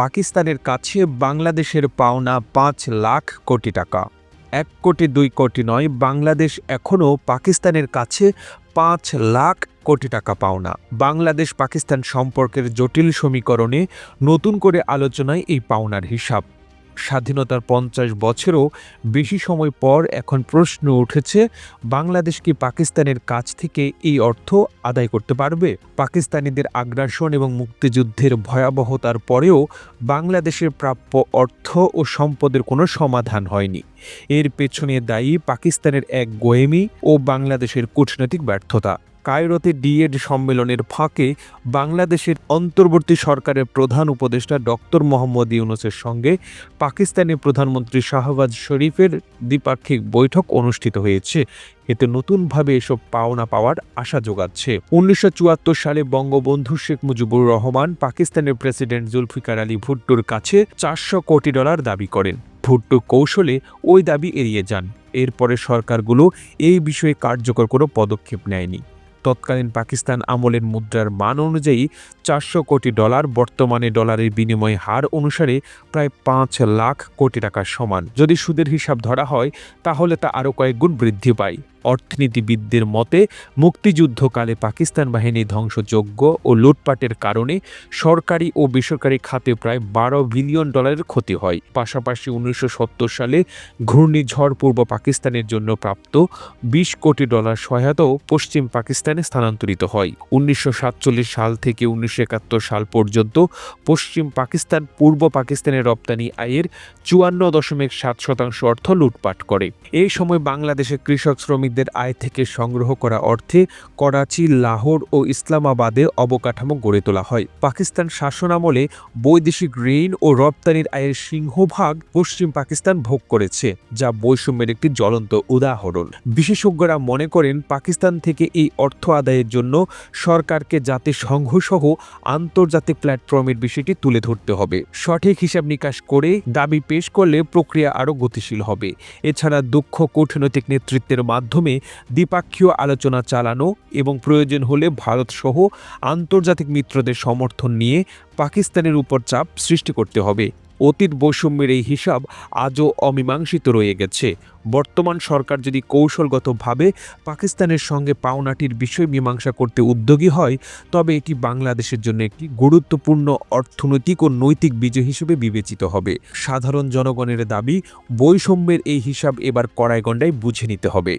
পাকিস্তানের কাছে বাংলাদেশের পাওনা পাঁচ লাখ কোটি টাকা। এক কোটি দুই কোটি নয়, বাংলাদেশ এখনও পাকিস্তানের কাছে পাঁচ লাখ কোটি টাকা পাওনা। বাংলাদেশ পাকিস্তান সম্পর্কের জটিল সমীকরণে নতুন করে আলোচনায় এই পাওনার হিসাব। স্বাধীনতার পঞ্চাশ বছরও বেশি সময় পর এখন প্রশ্ন উঠেছে, বাংলাদেশ কি পাকিস্তানের কাছ থেকে এই অর্থ আদায় করতে পারবে? পাকিস্তানিদের আগ্রাসন এবং মুক্তিযুদ্ধের ভয়াবহতার পরেও বাংলাদেশের প্রাপ্য অর্থ ও সম্পদের কোনো সমাধান হয়নি। এর পেছনে দায়ী পাকিস্তানের এক গোয়েমি ও বাংলাদেশের কূটনৈতিক ব্যর্থতা। কায়রোতে ডিএড সম্মেলনের ফাঁকে বাংলাদেশের অন্তর্বর্তী সরকারের প্রধান উপদেষ্টা ডক্টর মোহাম্মদ ইউনুসের সঙ্গে পাকিস্তানি প্রধানমন্ত্রী শাহবাজ শরীফের দ্বিপাক্ষিক বৈঠক অনুষ্ঠিত হয়েছে। এতে নতুনভাবে এসব পাওনা পাওয়ার আশা যোগাচ্ছে। উনিশশো চুয়াত্তর সালে বঙ্গবন্ধু শেখ মুজিবুর রহমান পাকিস্তানের প্রেসিডেন্ট জুলফিকার আলী ভুট্টোর কাছে চারশো কোটি ডলার দাবি করেন। ভুট্টো কৌশলে ওই দাবি এড়িয়ে যান। এরপরে সরকারগুলো এই বিষয়ে কার্যকর কোনো পদক্ষেপ নেয়নি। তৎকালীন পাকিস্তান আমলের মুদ্রার মান অনুযায়ী চারশো কোটি ডলার, বর্তমানে ডলারের বিনিময় হার অনুসারে প্রায় পাঁচ লাখ কোটি টাকার সমান। যদি সুদের হিসাব ধরা হয়, তাহলে তা আরও কয়েক গুণ বৃদ্ধি পায়। অর্থনীতিবিদদের মতে, মুক্তিযুদ্ধকালে পাকিস্তান বাহিনী ধ্বংসযোগ্য ও লুটপাটের কারণে সরকারি ও বেসরকারি খাতে প্রায় বারো বিলিয়ন ডলারের ক্ষতি হয়। পাশাপাশি উনিশশো সত্তর সালে ঘূর্ণিঝড় পূর্ব পাকিস্তানের জন্য প্রাপ্ত বিশ কোটি ডলার সহায়তাও পশ্চিম পাকিস্তানে স্থানান্তরিত হয়। উনিশশো সাতচল্লিশ সাল থেকে উনিশশো একাত্তর সাল পর্যন্ত পশ্চিম পাকিস্তান পূর্ব পাকিস্তানের রপ্তানি আয়ের চুয়ান্ন দশমিক সাত শতাংশ অর্থ লুটপাট করে। এই সময় বাংলাদেশে কৃষক শ্রমিকদের আয় থেকে সংগ্রহ করা অর্থে করাচি, লাহোর ও ইসলামাবাদে অবকাঠামো গড়ে তোলা হয়। পাকিস্তান শাসনামলে বৈদেশিক ঋণ ও রপ্তানির আয়ের সিংহভাগ পশ্চিম পাকিস্তান ভোগ করেছে, যা বৈষম্যের একটি জ্বলন্ত উদাহরণ। বিশেষজ্ঞরা মনে করেন, পাকিস্তান থেকে এই অর্থ আদায়ের জন্য সরকারকে জাতিসংঘ সহ আন্তর্জাতিক প্ল্যাটফর্মের বিষয়টি তুলে ধরতে হবে। সঠিক হিসাব নিকাশ করে দাবি পেশ করলে প্রক্রিয়া আরও গতিশীল হবে। এছাড়া দক্ষ কূটনৈতিক নেতৃত্বের মাধ্যমে দ্বিপাক্ষীয় আলোচনা চালানো এবং প্রয়োজন হলে ভারতসহ আন্তর্জাতিক মিত্রদের সমর্থন নিয়ে পাকিস্তানের উপর চাপ সৃষ্টি করতে হবে। অতীত বৈষম্যের এই হিসাব আজও অমীমাংসিত রয়ে গেছে। বর্তমান সরকার যদি কৌশলগতভাবে পাকিস্তানের সঙ্গে পাওনাটির বিষয় মীমাংসা করতে উদ্যোগী হয়, তবে এটি বাংলাদেশের জন্য একটি গুরুত্বপূর্ণ অর্থনৈতিক ও নৈতিক বিজয় হিসেবে বিবেচিত হবে। সাধারণ জনগণের দাবি, বৈষম্যের এই হিসাব এবার কড়াই গণ্ডায় বুঝে নিতে হবে।